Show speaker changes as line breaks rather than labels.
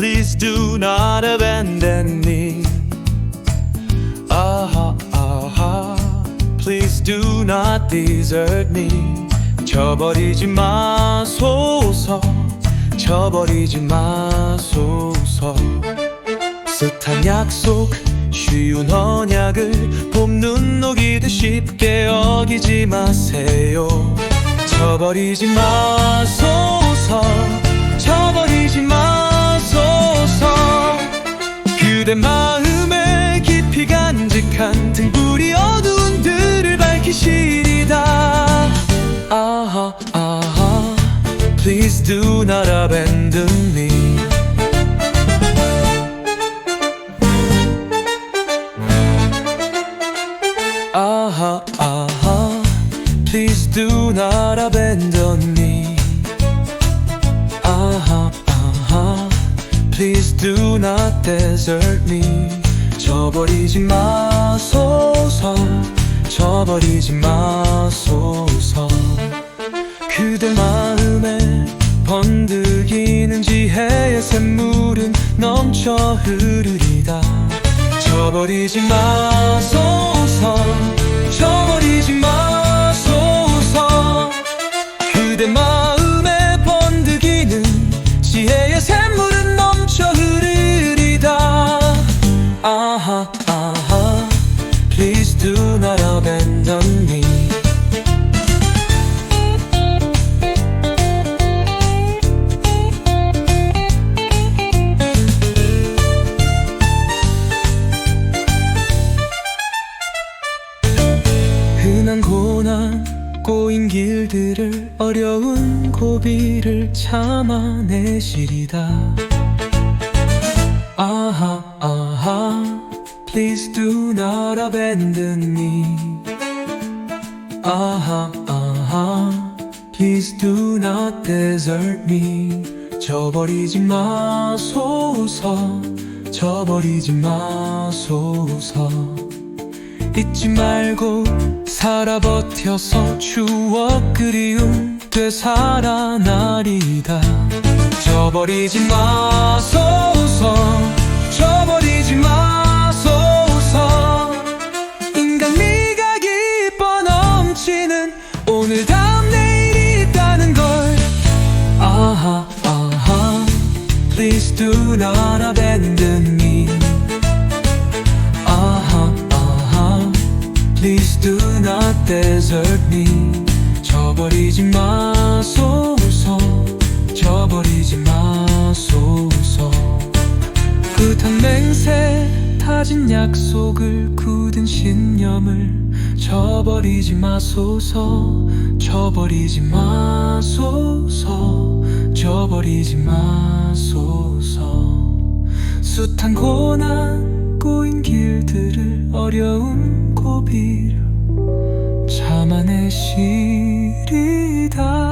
Please do not abandon me. Aha, aha. Please do not desert me. 저버리지 마소서. 저버리지 마소서. 스탄 약속. 쉬운 언약을 봄눈 녹이듯 쉽게 어기지 마세요 저버리지 마소 그대 마음에 깊이 간직한 등불이 어두운 들을 밝히시리다 아하 아하 Please do not abandon me 아하 아하 Please do not abandon me Please do not desert me. 저버리지 마소서. 저버리지 마소서. 그대 마음에 번득이는 지혜의 샘물은 넘쳐 흐르리다. 저버리지 마소서 흔한 고난 꼬인 길들을 어려운 고비를 참아내시리다. 아하 아하 Please do not abandon me. 아하 아하 Please do not desert me. 저버리지 마소서 저버리지 마소서 잊지 말고 살아 버텨서 추억 그리움 되살아나리다. 저버리지 마 소서 저버리지 마 소서. 인간 미가 기뻐 넘치는 오늘 다음 내일이 있다는 걸. 아하 아하. Please do not abandon 저버리지 마소서. 저버리지 마소서. 끝한 맹세 다진 약속을 굳은 신념을 저버리지 마소서. 저버리지 마소서. 저버리지 마소서. 숱한 고난 꼬인 길들을 어려운 고비를 참아내시리 他。